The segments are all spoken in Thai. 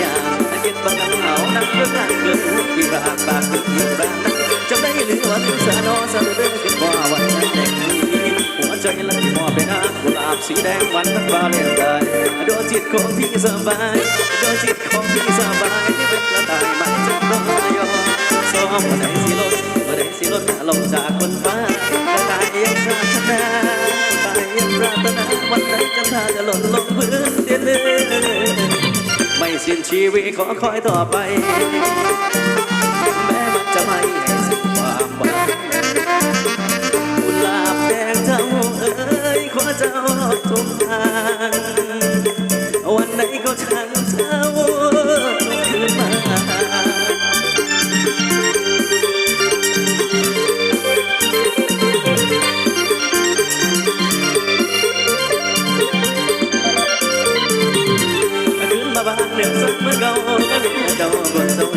ยามเก็บบังเหงานักเรื่องการเกิดที่รากปากที่รากจะได้หรือว่าถึงสานอสะเดือขึ้นว่าวันนั้นแดงนี้หัวใจลันมอบเป็นอากุหลาบสีแดงวันนั้นวาเลนไทน์ดวงจิตของพี่สบายดวงจิตของพี่สบายที่เป็นกระต่ายไม่จะรอยอซ้อมวันไหนสิลดวันไหนสิลดลงจากคนฟ้ากระต่ายยังปรารถนากระตายยังปรารถนาวันไหนจันทราจะหล่นลงพื้นเตียน สิ้นชีวิตขอคอยต่อไป แม้มันจะไม่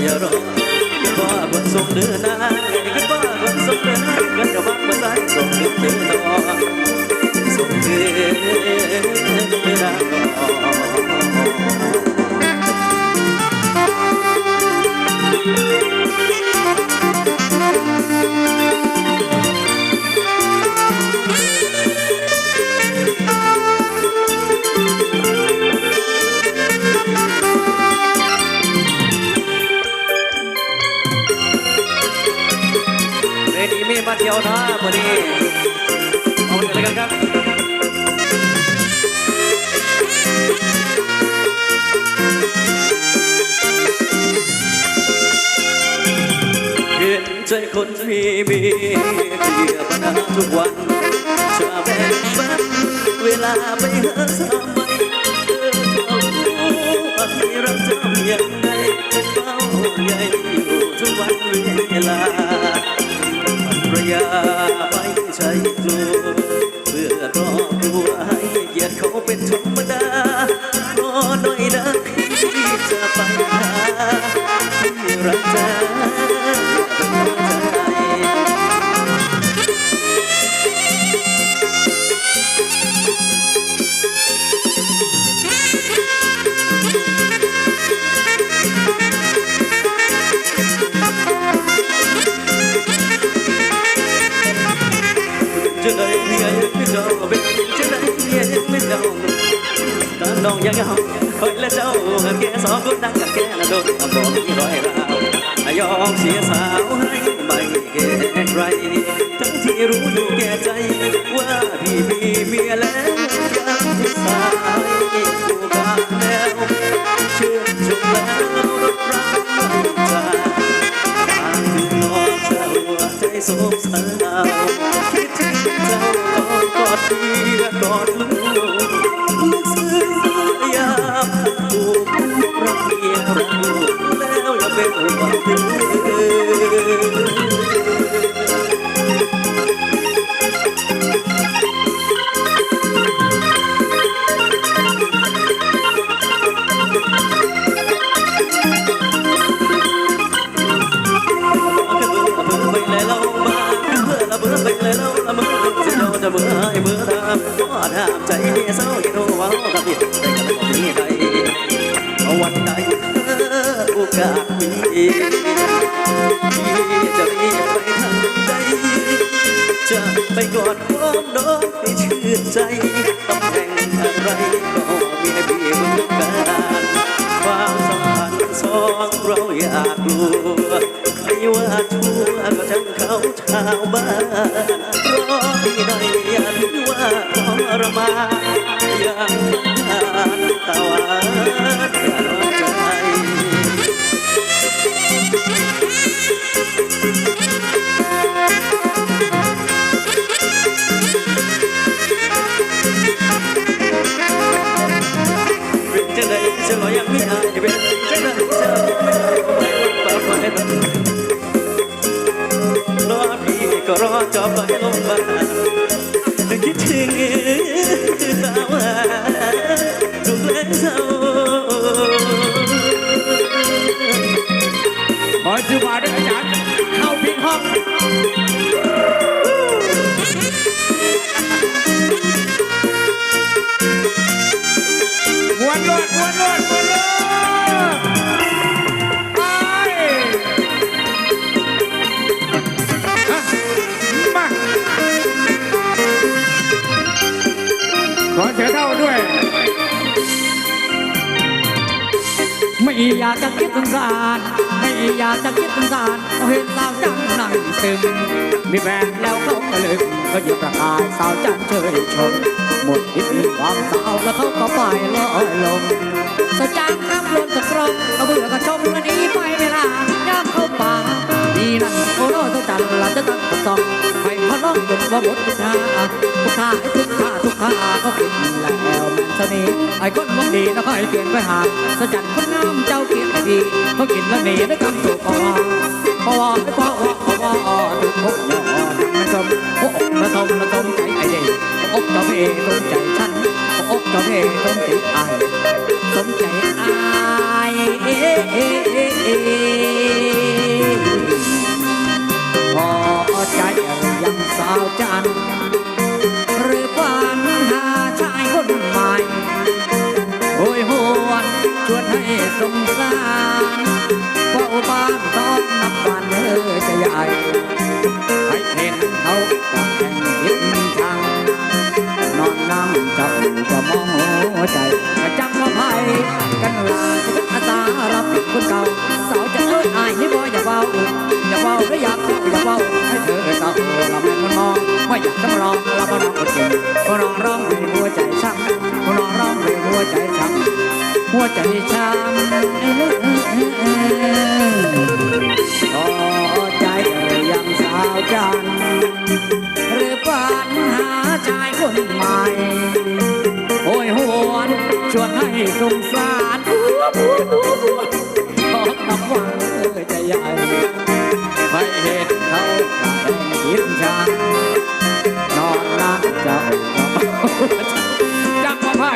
อย่ารอว่าบนส่งเดือนนานก็ว่าบนส่งเดือนนานกันจะวักมาใส่ส่งเดือนตื่นนอส่งเดือนนานเร ดีมีมาเที่ยวนะวันนี้เอาอะไรกันครับเห็นใจคนมีมีเคลียร์ปัญหาทุกวันจะแบ่งปันเวลาไปหาสามใบเธอก็รู้ว่าที่รักเจ้าอย่างไรเฝ้าใยอยู่ทุกวัน ภรรยาไม่ใช่กลัวเพื่อรอตัวให้เกียรติเขาเป็นธรรมดารอหน่อยนะพี่จะไปหาที่รักเจ้ นจะได้เมียไม่เจ้าตาน้องยังเอาคอยและเจ้าแกสองคนนั่งกับแกละโดนบอกมีรอยร้าวยอมเสียสาวให้ไม่แก่ใครทั้งที่รู้อยู่แก่ใจว่าพี่มีเมียแล้ว จะรีบไปทางใดจะไปกอดความน้องให้ชื่นใจตำแหน่งอะไรก็มีให้พี่เหมือนกันความสัมพันธ์สองเราอยากรู้ใครว่าชั่วก็ช่างเขาชาวบ้านรอที่ใดอย่าถือว่าทรมานอย่าง รอจอบไปลงมาคิดถึงสา อเสือเท่าด้วย ไม่อยากจะคิดสงสารไม่อยากจะคิดสงสารเพราะเห็นสาวจังนั่งซึมมีแฟนแล้วเขาก็ลืมก็หยุดประกายสาวจังเฉยชมหมดที่มีความสาวแล้วเขาก็ไปลอยลงสาวจังข้ามลมตะกรมก็เบื่อก็ชมแล้วหนีไปเวลาย่ามเข้าป่าดีนั่นโอ้โหสาวจังหลังจะตั้งกระซองให้เขาร้องจนว่าหมดทุกท่าทุกท่าไอ้ทุกท่ากท่าก็ปิดแล้วเสน่ห์ไอ้คนวังดีนะคอยเปลี่ยนไปหาสจัดคนงามเจ้าเกียรติดีเขากินแล้วหนีด้วยคำถูกคอพอไม่พอพอพอพอถู งสารเฝ้าบ้านต้องนับวันเออจะใหญ่ให้เห็นเขาตักแข่งยิดชังนอนนั่งจับจะมองหัวใจกระจังว่าไพ่กันลาจะเป็นอาสารับคนเก่าสาวจะเอ้ยอายนี่บ่อย่าเบาอย่าเบาหรืออยากเบาอย่าเบาให้เธอเต่าเราแม่ นมองไม่อยากจะมารองเราก็ร้องคนเก่งก็ร้องร้องเพลงหัวใจช้ำก็ร้องร้องเพลงหัวใจช้ำหัวใจช้ำพอใจยังสาวจันหรือฝันหาชายคนใหม่โอ้ยหวนชวนให้สงสาร จักมาไผ่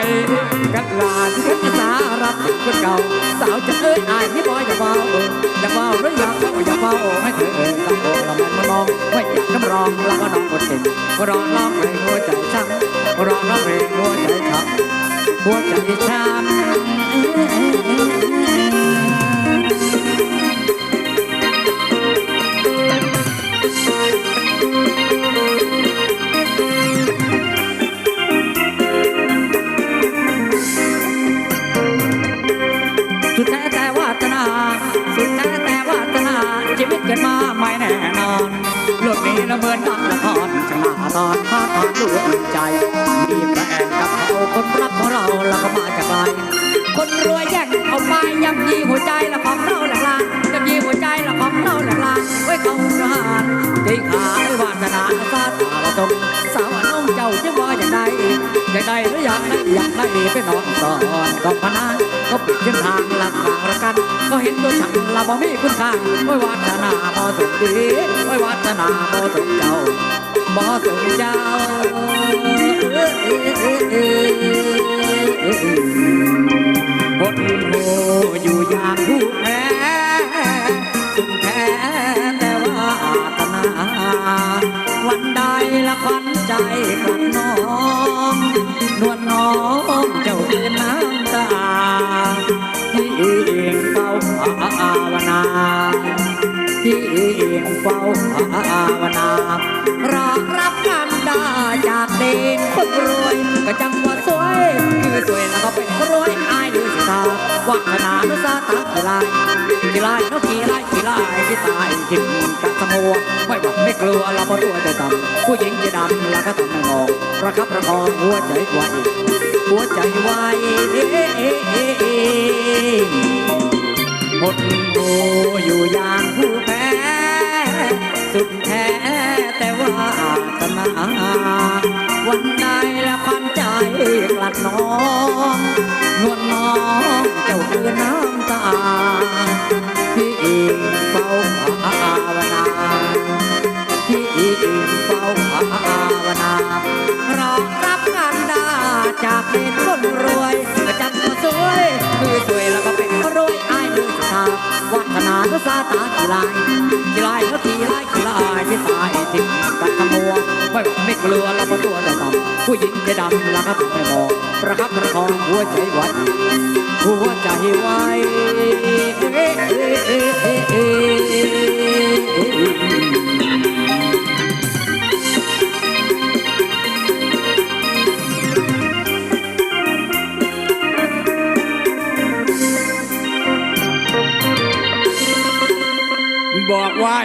กันลาที่กันสารับถึงคนเก่า สาวจะเอ้ยอายที่บอยอย่าเบาอย่าเบาหรืออยากเบาอย่าเบาให้เธอเอ่ยตะโกนละแม่นมามองไม่อยากน้ำรองแล้วก็น้องคนเก่งร้องร้องเพลงหัวใจช้ำร้องร้องเพลงหัวใจช้ำหัวใจช้ำ ไม่แน่นอนโลกนี้ละเหมือนดังละครชนะตอนพาตอนดวงใจมีแฟนกับเขาคนรักของเราแล้วก็มาจากไกลคนรวยแย่งเอาไปย่ำยีหัวใจละของเราแหลกลานย่ำยีหัวใจละของเราแหลกลานไว้เขาทหารที่ขายวาสนาซาตาละตรงสาว จ้าจะว่าอย่างไรอยากได้หรืออยากได้อยากได้ไปนอนสอนก็พนันก็ปิดเส้นทางหลักทางระกัน ก็เห็นตัวฉันละบ่มีคุณค่าไว้วาสนาบ่สมดีไว้วาสนาบ่สมเจ้าบ่สมเจ้า ที่เองเฝ้าภาวนารอรับกันดาจากเด่นคนรวย ก็จังว่าสวยคือสวยแล้วก็เป็นรวยอายดูสิตาวัฒนานุสาตากีฬายกีฬายนกกีฬายกีฬายที่ตายกินกับสมัวไม่หวังไม่กลัวเราพอตัวจะต่ำผู้หญิงจะดำแล้วก็ทำไม่งงประคับประคองหัวใจไวหัวใจไวหมดโง่อยู่อย่างผู้แพ้ วันใดละพันใจกลัดน้องนวลน้องเจ้าคือน้ำตาที่เองเฝ้าภาวนาที่เองเฝ้าภาวนารอรับกันดาจากเป็นคนรวยก็จังก็สวยคือสวยแล้วก็ วัฒนานุสาตากีฬายกีฬายแล้วทีไรกีฬาที่ตายทิ้งกันขมัวไม่ไม่กลัวเราพอตัวแต่ต่ำผู้หญิงจะดำแล้วก็ไม่มองประคับประคองหัวใจไว้หัวใจไว้เอ๊ะเอ๊ะเอ๊ะเอ๊ะเอ๊ะ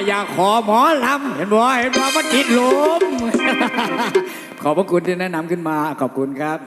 อยากขอหมอลำเห็นบ่เห็นบ่มันติดลม ขอบพระคุณที่แนะนำขึ้นมาขอบคุณครับ